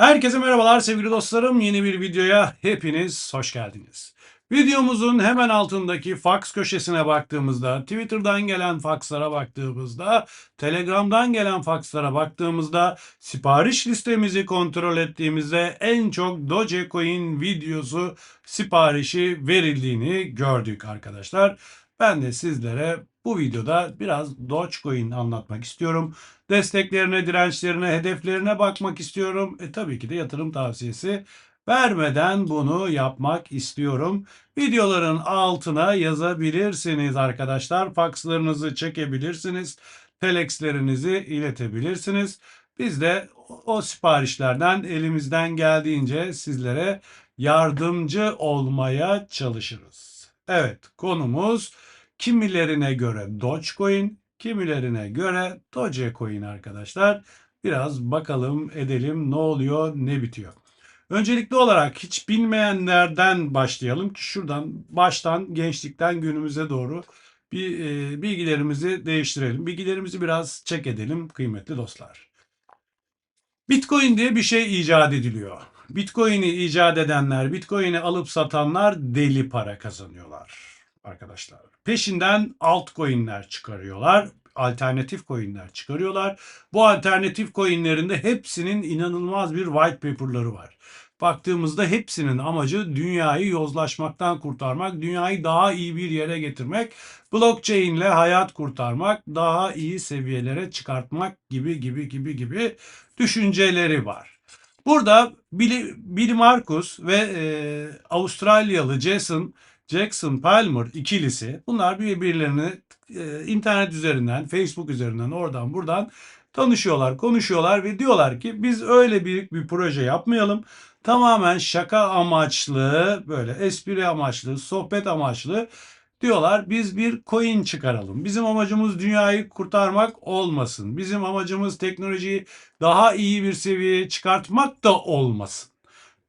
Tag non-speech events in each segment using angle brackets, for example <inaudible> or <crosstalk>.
Herkese merhabalar sevgili dostlarım. Yeni bir videoya hepiniz hoş geldiniz. Videomuzun hemen altındaki fax köşesine baktığımızda, Twitter'dan gelen fakslara baktığımızda, Telegram'dan gelen fakslara baktığımızda, sipariş listemizi kontrol ettiğimizde en çok Dogecoin videosu siparişi verildiğini gördük arkadaşlar. Ben de sizlere bu videoda biraz Dogecoin anlatmak istiyorum. Desteklerine, dirençlerine, hedeflerine bakmak istiyorum. E tabii ki de yatırım tavsiyesi vermeden bunu yapmak istiyorum. Videoların altına yazabilirsiniz arkadaşlar. Fakslarınızı çekebilirsiniz. Telexlerinizi iletebilirsiniz. Biz de o siparişlerden elimizden geldiğince sizlere yardımcı olmaya çalışırız. Evet konumuz kimilerine göre Dogecoin, kimilerine göre Dogecoin arkadaşlar. Biraz bakalım edelim ne oluyor ne bitiyor. Öncelikli olarak hiç bilmeyenlerden başlayalım ki şuradan baştan gençlikten günümüze doğru bir e, bilgilerimizi değiştirelim. Bilgilerimizi biraz çek edelim kıymetli dostlar. Bitcoin diye bir şey icat ediliyor. Bitcoin'i icat edenler, Bitcoin'i alıp satanlar deli para kazanıyorlar arkadaşlar. Peşinden altcoin'ler çıkarıyorlar. Alternatif coin'ler çıkarıyorlar. Bu alternatif coin'lerin de hepsinin inanılmaz bir white paper'ları var. Baktığımızda hepsinin amacı dünyayı yozlaşmaktan kurtarmak, dünyayı daha iyi bir yere getirmek, blockchain ile hayat kurtarmak, daha iyi seviyelere çıkartmak gibi gibi gibi gibi düşünceleri var. Burada Billy, Billy Marcus ve e, Avustralyalı Jason Jackson Palmer ikilisi bunlar birbirlerini e, internet üzerinden, Facebook üzerinden oradan buradan tanışıyorlar, konuşuyorlar ve diyorlar ki biz öyle büyük bir proje yapmayalım. Tamamen şaka amaçlı, böyle espri amaçlı, sohbet amaçlı diyorlar biz bir coin çıkaralım. Bizim amacımız dünyayı kurtarmak olmasın. Bizim amacımız teknolojiyi daha iyi bir seviyeye çıkartmak da olmasın.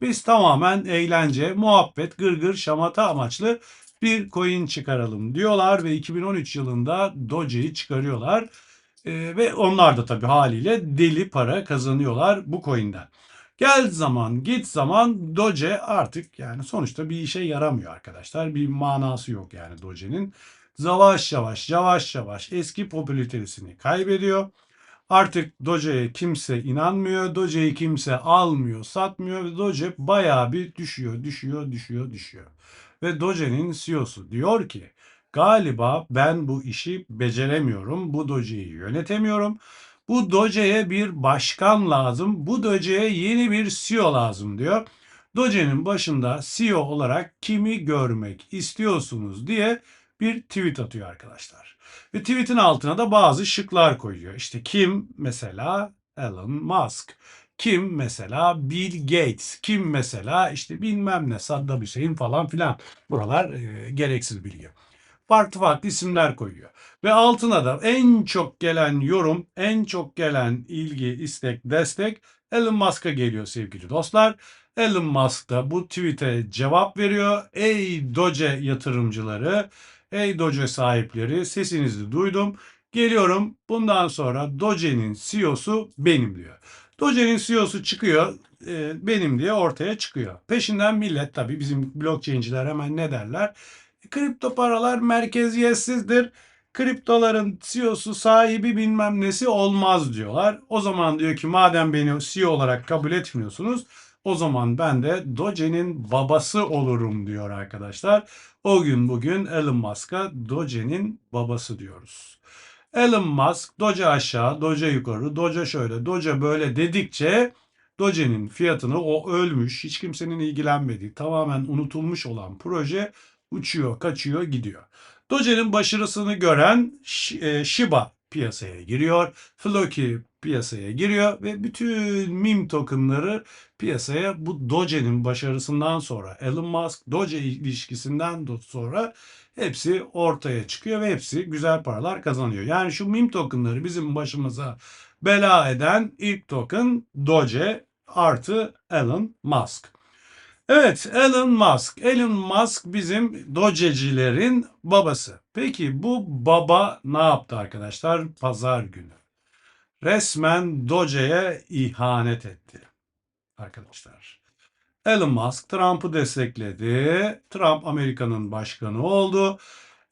Biz tamamen eğlence, muhabbet, gırgır, şamata amaçlı bir coin çıkaralım diyorlar ve 2013 yılında Doge'yi çıkarıyorlar. Ee, ve onlar da tabii haliyle deli para kazanıyorlar bu coin'den. Gel zaman git zaman Doge artık yani sonuçta bir işe yaramıyor arkadaşlar. Bir manası yok yani Doge'nin. Yavaş yavaş yavaş yavaş eski popülaritesini kaybediyor. Artık Doge'ye kimse inanmıyor. Doge'yi kimse almıyor, satmıyor ve Doge bayağı bir düşüyor, düşüyor, düşüyor, düşüyor. Ve Doge'nin CEO'su diyor ki galiba ben bu işi beceremiyorum. Bu Doge'yi yönetemiyorum. Bu Doge'ye bir başkan lazım. Bu Doge'ye yeni bir CEO lazım diyor. Doge'nin başında CEO olarak kimi görmek istiyorsunuz diye bir tweet atıyor arkadaşlar. Ve tweetin altına da bazı şıklar koyuyor. İşte kim mesela Elon Musk, kim mesela Bill Gates, kim mesela işte bilmem ne Saddam Hüseyin falan filan. Buralar e, gereksiz bilgi. Farklı farklı isimler koyuyor. Ve altına da en çok gelen yorum, en çok gelen ilgi, istek, destek Elon Musk'a geliyor sevgili dostlar. Elon Musk da bu tweet'e cevap veriyor. Ey Doge yatırımcıları, ey Doge sahipleri sesinizi duydum. Geliyorum bundan sonra Doge'nin CEO'su benim diyor. Doge'nin CEO'su çıkıyor e, benim diye ortaya çıkıyor. Peşinden millet tabii bizim blockchain'ciler hemen ne derler? Kripto paralar merkeziyetsizdir. Kriptoların CEO'su sahibi bilmem nesi olmaz diyorlar. O zaman diyor ki madem beni CEO olarak kabul etmiyorsunuz o zaman ben de Doge'nin babası olurum diyor arkadaşlar. O gün bugün Elon Musk'a Doge'nin babası diyoruz. Elon Musk Doge aşağı, Doge yukarı, Doge şöyle, Doge böyle dedikçe Doge'nin fiyatını o ölmüş, hiç kimsenin ilgilenmediği, tamamen unutulmuş olan proje uçuyor, kaçıyor, gidiyor. Doge'nin başarısını gören e, Shiba piyasaya giriyor. Floki piyasaya giriyor ve bütün meme tokenları piyasaya bu Doge'nin başarısından sonra Elon Musk Doge ilişkisinden sonra hepsi ortaya çıkıyor ve hepsi güzel paralar kazanıyor. Yani şu meme tokenları bizim başımıza bela eden ilk token Doge artı Elon Musk. Evet Elon Musk. Elon Musk bizim Doge'cilerin babası. Peki bu baba ne yaptı arkadaşlar pazar günü? Resmen Doge'ye ihanet etti. arkadaşlar. Elon Musk Trump'ı destekledi. Trump Amerika'nın başkanı oldu.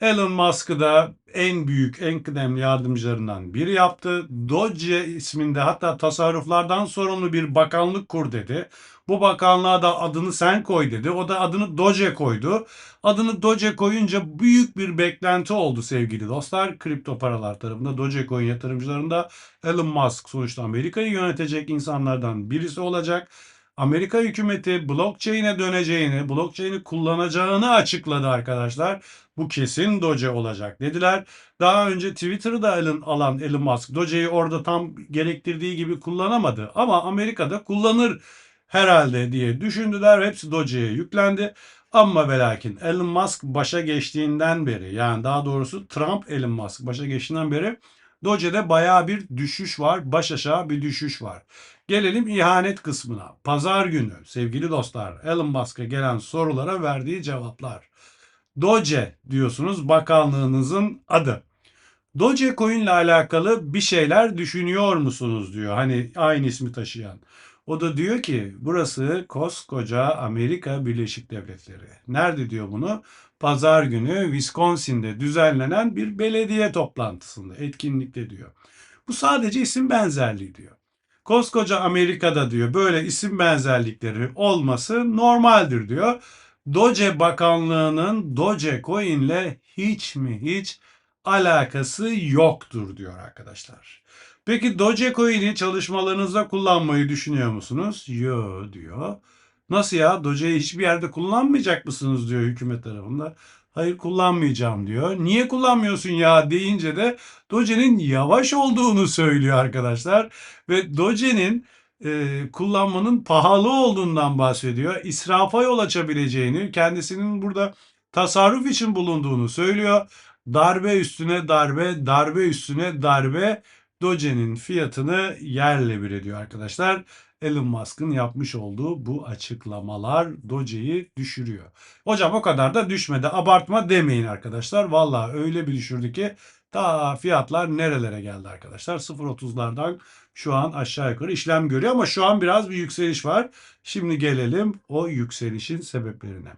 Elon Musk'ı da en büyük, en kıdemli yardımcılarından biri yaptı. Doge isminde hatta tasarruflardan sorumlu bir bakanlık kur dedi. Bu bakanlığa da adını sen koy dedi. O da adını Doge koydu. Adını Doge koyunca büyük bir beklenti oldu sevgili dostlar. Kripto paralar tarafında Dogecoin yatırımcılarında Elon Musk sonuçta Amerika'yı yönetecek insanlardan birisi olacak. Amerika hükümeti blockchain'e döneceğini, blockchain'i kullanacağını açıkladı arkadaşlar. Bu kesin Doge olacak dediler. Daha önce Twitter'ı da Elon, alan Elon Musk Doge'yi orada tam gerektirdiği gibi kullanamadı. Ama Amerika'da kullanır herhalde diye düşündüler. Hepsi Doge'ye yüklendi. Ama ve lakin Elon Musk başa geçtiğinden beri yani daha doğrusu Trump Elon Musk başa geçtiğinden beri Doge'de bayağı bir düşüş var. Baş aşağı bir düşüş var. Gelelim ihanet kısmına. Pazar günü sevgili dostlar Elon Musk'a gelen sorulara verdiği cevaplar. Doge diyorsunuz bakanlığınızın adı. Dogecoin ile alakalı bir şeyler düşünüyor musunuz diyor. Hani aynı ismi taşıyan. O da diyor ki burası koskoca Amerika Birleşik Devletleri. Nerede diyor bunu? Pazar günü Wisconsin'de düzenlenen bir belediye toplantısında, etkinlikte diyor. Bu sadece isim benzerliği diyor. Koskoca Amerika'da diyor böyle isim benzerlikleri olması normaldir diyor. Doge Bakanlığı'nın Dogecoin ile hiç mi hiç alakası yoktur diyor arkadaşlar. Peki Dogecoin'i çalışmalarınızda kullanmayı düşünüyor musunuz? Yo diyor. Nasıl ya? Doge'yi hiçbir yerde kullanmayacak mısınız diyor hükümet tarafında. Hayır kullanmayacağım diyor. Niye kullanmıyorsun ya deyince de Doge'nin yavaş olduğunu söylüyor arkadaşlar. Ve Doge'nin e, kullanmanın pahalı olduğundan bahsediyor. İsrafa yol açabileceğini, kendisinin burada tasarruf için bulunduğunu söylüyor. Darbe üstüne darbe, darbe üstüne darbe Doge'nin fiyatını yerle bir ediyor arkadaşlar. Elon Musk'ın yapmış olduğu bu açıklamalar Doge'yi düşürüyor. Hocam o kadar da düşmedi. Abartma demeyin arkadaşlar. Valla öyle bir düşürdü ki ta fiyatlar nerelere geldi arkadaşlar. 0.30'lardan şu an aşağı yukarı işlem görüyor ama şu an biraz bir yükseliş var. Şimdi gelelim o yükselişin sebeplerine.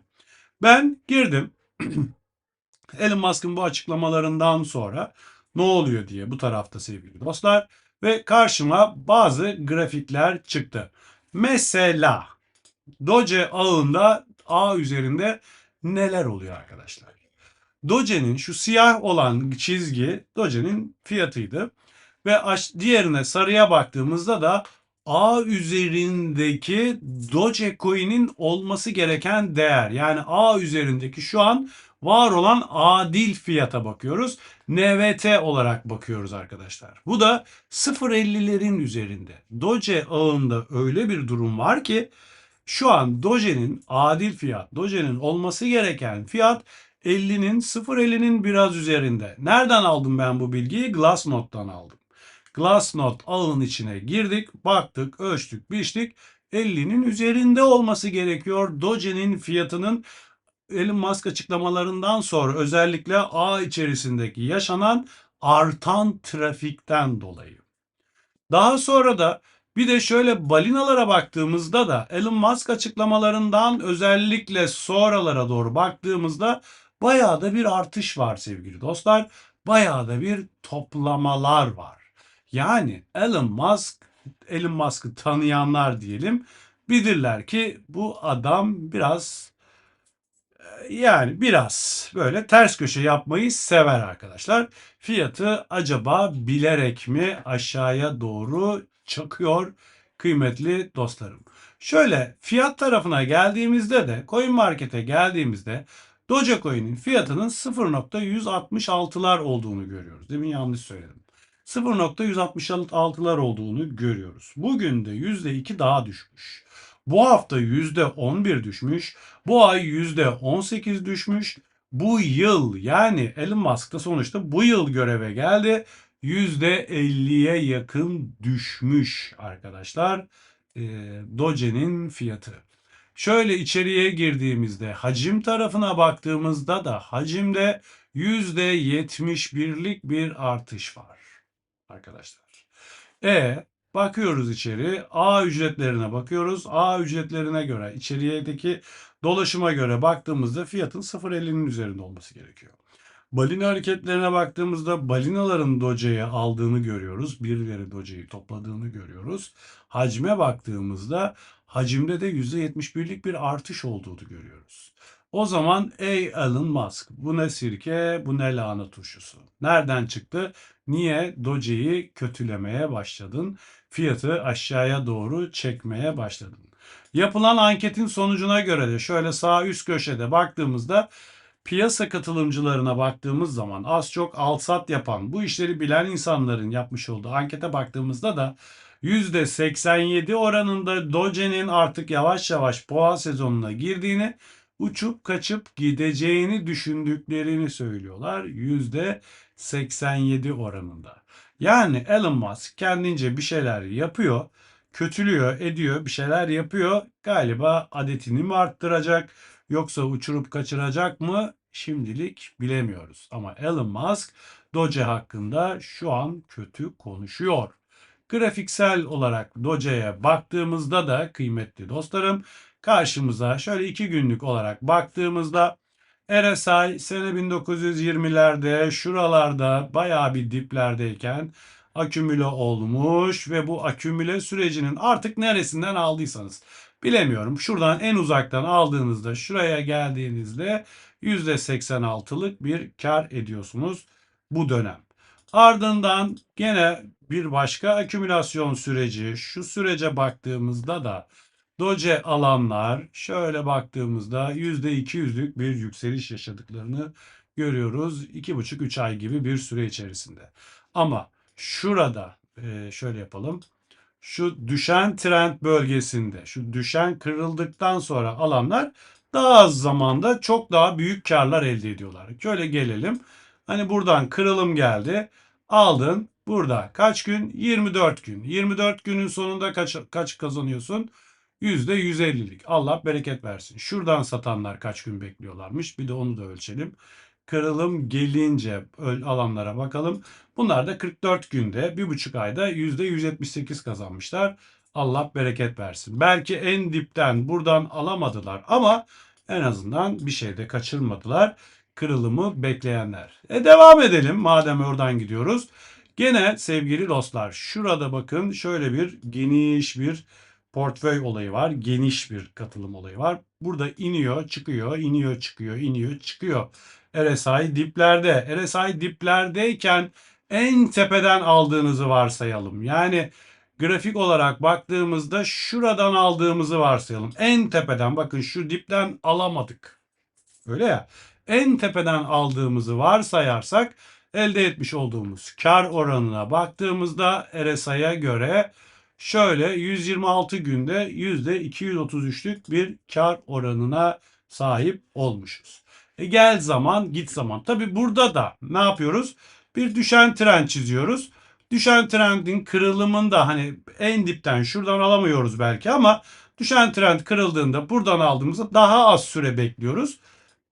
Ben girdim. <clears throat> Elon Musk'ın bu açıklamalarından sonra ne oluyor diye bu tarafta sevgili dostlar ve karşıma bazı grafikler çıktı. Mesela Doge ağında ağ üzerinde neler oluyor arkadaşlar? Doge'nin şu siyah olan çizgi Doge'nin fiyatıydı. Ve diğerine sarıya baktığımızda da ağ üzerindeki Dogecoin'in olması gereken değer. Yani ağ üzerindeki şu an var olan adil fiyata bakıyoruz. NVT olarak bakıyoruz arkadaşlar. Bu da 0.50'lerin üzerinde. Doge ağında öyle bir durum var ki şu an Doge'nin adil fiyat, Doge'nin olması gereken fiyat 50'nin 0.50'nin biraz üzerinde. Nereden aldım ben bu bilgiyi? Glassnode'dan aldım. Glassnode ağın içine girdik, baktık, ölçtük, biçtik. 50'nin üzerinde olması gerekiyor. Doge'nin fiyatının Elon Musk açıklamalarından sonra özellikle ağ içerisindeki yaşanan artan trafikten dolayı. Daha sonra da bir de şöyle balinalara baktığımızda da Elon Musk açıklamalarından özellikle sonralara doğru baktığımızda bayağı da bir artış var sevgili dostlar. Bayağı da bir toplamalar var. Yani Elon Musk, Elon Musk'ı tanıyanlar diyelim bilirler ki bu adam biraz yani biraz böyle ters köşe yapmayı sever arkadaşlar. Fiyatı acaba bilerek mi aşağıya doğru çakıyor kıymetli dostlarım. Şöyle fiyat tarafına geldiğimizde de Coin Market'e geldiğimizde Dogecoin'in fiyatının 0.166'lar olduğunu görüyoruz. Demin yanlış söyledim. 0.166'lar olduğunu görüyoruz. Bugün de %2 daha düşmüş. Bu hafta %11 düşmüş. Bu ay %18 düşmüş. Bu yıl yani Elon Musk da sonuçta bu yıl göreve geldi. %50'ye yakın düşmüş arkadaşar e, Doge'nin fiyatı. Şöyle içeriye girdiğimizde hacim tarafına baktığımızda da hacimde %71'lik bir artış var arkadaşlar. E Bakıyoruz içeri. A ücretlerine bakıyoruz. A ücretlerine göre içeriyedeki dolaşıma göre baktığımızda fiyatın 0.50'nin üzerinde olması gerekiyor. Balina hareketlerine baktığımızda balinaların doceyi aldığını görüyoruz. Birileri doceyi topladığını görüyoruz. Hacme baktığımızda hacimde de %71'lik bir artış olduğunu görüyoruz. O zaman ey Elon Musk bu ne sirke bu ne lahana turşusu. Nereden çıktı? Niye Doge'yi kötülemeye başladın? Fiyatı aşağıya doğru çekmeye başladın. Yapılan anketin sonucuna göre de şöyle sağ üst köşede baktığımızda piyasa katılımcılarına baktığımız zaman az çok alsat yapan bu işleri bilen insanların yapmış olduğu ankete baktığımızda da %87 oranında Doge'nin artık yavaş yavaş boğa sezonuna girdiğini, uçup kaçıp gideceğini düşündüklerini söylüyorlar. %87 oranında. Yani Elon Musk kendince bir şeyler yapıyor, kötülüyor, ediyor, bir şeyler yapıyor. Galiba adetini mi arttıracak yoksa uçurup kaçıracak mı? Şimdilik bilemiyoruz. Ama Elon Musk Doge hakkında şu an kötü konuşuyor. Grafiksel olarak Doge'ye baktığımızda da kıymetli dostlarım karşımıza şöyle iki günlük olarak baktığımızda RSI sene 1920'lerde şuralarda bayağı bir diplerdeyken akümüle olmuş ve bu akümüle sürecinin artık neresinden aldıysanız bilemiyorum. Şuradan en uzaktan aldığınızda şuraya geldiğinizde %86'lık bir kar ediyorsunuz bu dönem. Ardından gene bir başka akümülasyon süreci şu sürece baktığımızda da Doge alanlar şöyle baktığımızda %200'lük bir yükseliş yaşadıklarını görüyoruz. 2,5-3 ay gibi bir süre içerisinde. Ama şurada e, şöyle yapalım. Şu düşen trend bölgesinde şu düşen kırıldıktan sonra alanlar daha az zamanda çok daha büyük karlar elde ediyorlar. Şöyle gelelim. Hani buradan kırılım geldi. Aldın. Burada kaç gün? 24 gün. 24 günün sonunda kaç, kaç kazanıyorsun? %150'lik. Allah bereket versin. Şuradan satanlar kaç gün bekliyorlarmış? Bir de onu da ölçelim. Kırılım gelince alanlara bakalım. Bunlar da 44 günde, bir buçuk ayda %178 kazanmışlar. Allah bereket versin. Belki en dipten buradan alamadılar ama en azından bir şeyde kaçırmadılar. Kırılımı bekleyenler. E devam edelim madem oradan gidiyoruz. Gene sevgili dostlar şurada bakın şöyle bir geniş bir portföy olayı var. Geniş bir katılım olayı var. Burada iniyor, çıkıyor, iniyor, çıkıyor, iniyor, çıkıyor. RSI diplerde. RSI diplerdeyken en tepeden aldığınızı varsayalım. Yani grafik olarak baktığımızda şuradan aldığımızı varsayalım. En tepeden bakın şu dipten alamadık. Öyle ya. En tepeden aldığımızı varsayarsak elde etmiş olduğumuz kar oranına baktığımızda RSI'ye göre şöyle 126 günde %233'lük bir kar oranına sahip olmuşuz. E gel zaman git zaman. Tabi burada da ne yapıyoruz? Bir düşen trend çiziyoruz. Düşen trendin kırılımında hani en dipten şuradan alamıyoruz belki ama düşen trend kırıldığında buradan aldığımızda daha az süre bekliyoruz.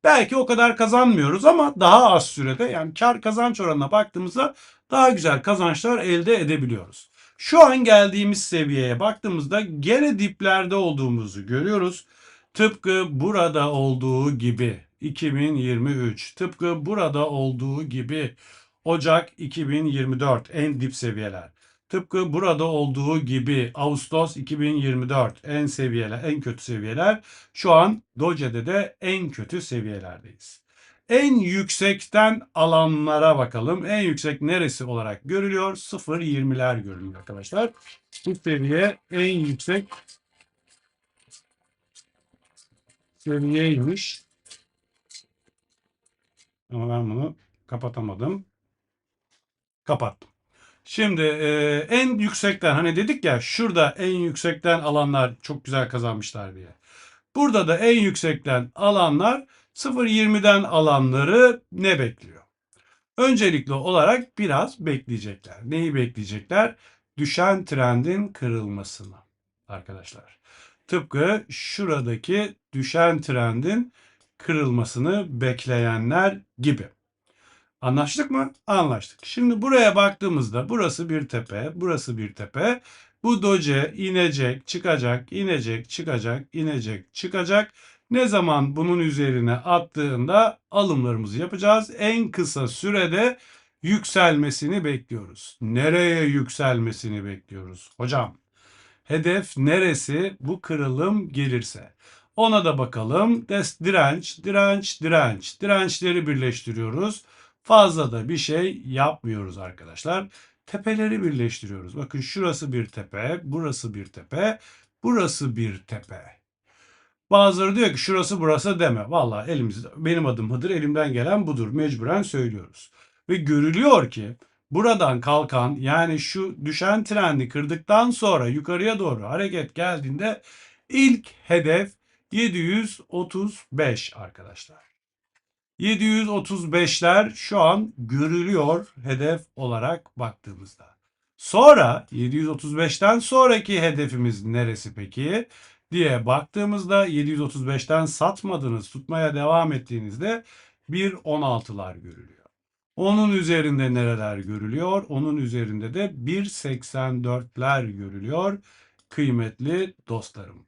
Belki o kadar kazanmıyoruz ama daha az sürede yani kar kazanç oranına baktığımızda daha güzel kazançlar elde edebiliyoruz. Şu an geldiğimiz seviyeye baktığımızda gene diplerde olduğumuzu görüyoruz. Tıpkı burada olduğu gibi 2023 tıpkı burada olduğu gibi Ocak 2024 en dip seviyeler. Tıpkı burada olduğu gibi Ağustos 2024 en seviyeler, en kötü seviyeler. Şu an Doge'de de en kötü seviyelerdeyiz. En yüksekten alanlara bakalım. En yüksek neresi olarak görülüyor? 0.20'ler görülüyor arkadaşlar. Bu seviye en yüksek seviyeymiş. Ama ben bunu kapatamadım. Kapattım. Şimdi e, en yüksekten hani dedik ya şurada en yüksekten alanlar çok güzel kazanmışlar diye. Burada da en yüksekten alanlar 0.20'den alanları ne bekliyor? Öncelikli olarak biraz bekleyecekler. Neyi bekleyecekler? Düşen trendin kırılmasını arkadaşlar. Tıpkı şuradaki düşen trendin kırılmasını bekleyenler gibi. Anlaştık mı? Anlaştık. Şimdi buraya baktığımızda burası bir tepe, burası bir tepe. Bu doce inecek, çıkacak, inecek, çıkacak, inecek, çıkacak. Ne zaman bunun üzerine attığında alımlarımızı yapacağız. En kısa sürede yükselmesini bekliyoruz. Nereye yükselmesini bekliyoruz hocam? Hedef neresi bu kırılım gelirse? Ona da bakalım. Des, direnç, direnç, direnç. Dirençleri birleştiriyoruz. Fazla da bir şey yapmıyoruz arkadaşlar. Tepeleri birleştiriyoruz. Bakın şurası bir tepe, burası bir tepe, burası bir tepe. Bazıları diyor ki şurası burası deme. Vallahi elimizde benim adım Hıdır elimden gelen budur. Mecburen söylüyoruz. Ve görülüyor ki buradan kalkan yani şu düşen trendi kırdıktan sonra yukarıya doğru hareket geldiğinde ilk hedef 735 arkadaşlar. 735'ler şu an görülüyor hedef olarak baktığımızda. Sonra 735'ten sonraki hedefimiz neresi peki diye baktığımızda 735'ten satmadınız tutmaya devam ettiğinizde 1.16'lar görülüyor. Onun üzerinde nereler görülüyor? Onun üzerinde de 1.84'ler görülüyor kıymetli dostlarım.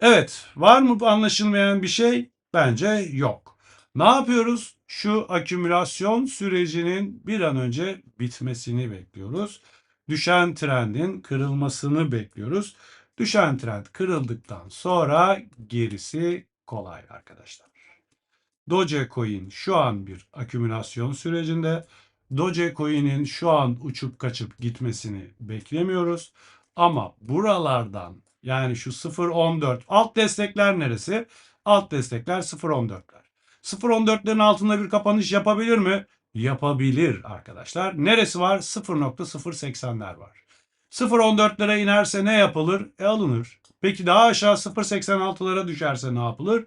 Evet, var mı anlaşılmayan bir şey? Bence yok. Ne yapıyoruz? Şu akümülasyon sürecinin bir an önce bitmesini bekliyoruz. Düşen trendin kırılmasını bekliyoruz. Düşen trend kırıldıktan sonra gerisi kolay arkadaşlar. Dogecoin şu an bir akümülasyon sürecinde. Dogecoin'in şu an uçup kaçıp gitmesini beklemiyoruz. Ama buralardan yani şu 0.14 alt destekler neresi? Alt destekler 0.14'ler. 0.14'lerin altında bir kapanış yapabilir mi? Yapabilir arkadaşlar. Neresi var? 0.080'ler var. 0.14'lere inerse ne yapılır? E alınır. Peki daha aşağı 0.86'lara düşerse ne yapılır?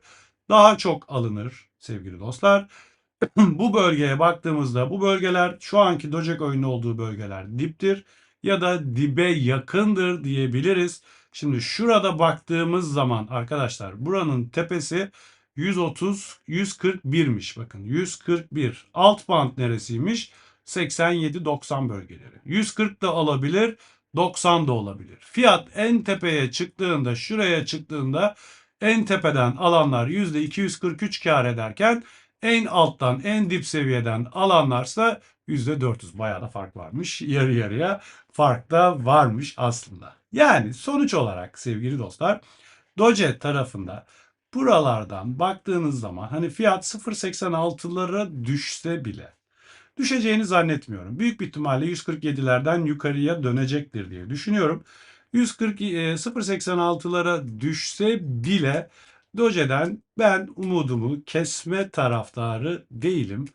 Daha çok alınır sevgili dostlar. <clears throat> bu bölgeye baktığımızda bu bölgeler şu anki Dogecoin'in olduğu bölgeler diptir ya da dibe yakındır diyebiliriz. Şimdi şurada baktığımız zaman arkadaşlar buranın tepesi 130 141'miş bakın 141 alt band neresiymiş? 87 90 bölgeleri. 140 da olabilir 90 da olabilir. Fiyat en tepeye çıktığında şuraya çıktığında en tepeden alanlar %243 kar ederken en alttan en dip seviyeden alanlarsa %400 bayağı da fark varmış. Yarı yarıya fark da varmış aslında. Yani sonuç olarak sevgili dostlar Doge tarafında buralardan baktığınız zaman hani fiyat 0.86'lara düşse bile düşeceğini zannetmiyorum. Büyük bir ihtimalle 147'lerden yukarıya dönecektir diye düşünüyorum. 140 0.86'lara düşse bile Doge'den ben umudumu kesme taraftarı değilim.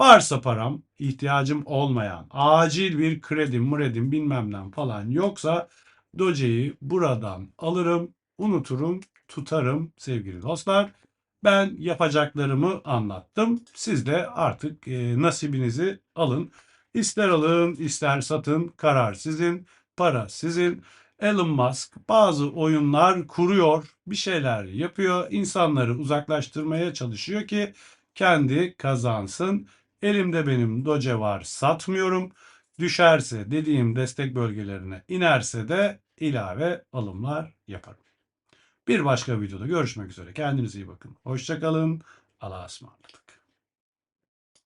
Varsa param, ihtiyacım olmayan, acil bir kredim, mredim bilmemden falan yoksa Doge'yi buradan alırım, unuturum, tutarım sevgili dostlar. Ben yapacaklarımı anlattım. Siz de artık e, nasibinizi alın. İster alın, ister satın, karar sizin, para sizin. Elon Musk bazı oyunlar kuruyor, bir şeyler yapıyor, insanları uzaklaştırmaya çalışıyor ki kendi kazansın. Elimde benim Doge var, satmıyorum. Düşerse dediğim destek bölgelerine inerse de ilave alımlar yaparım. Bir başka videoda görüşmek üzere. Kendinize iyi bakın. Hoşçakalın. Allah'a ısmarladık.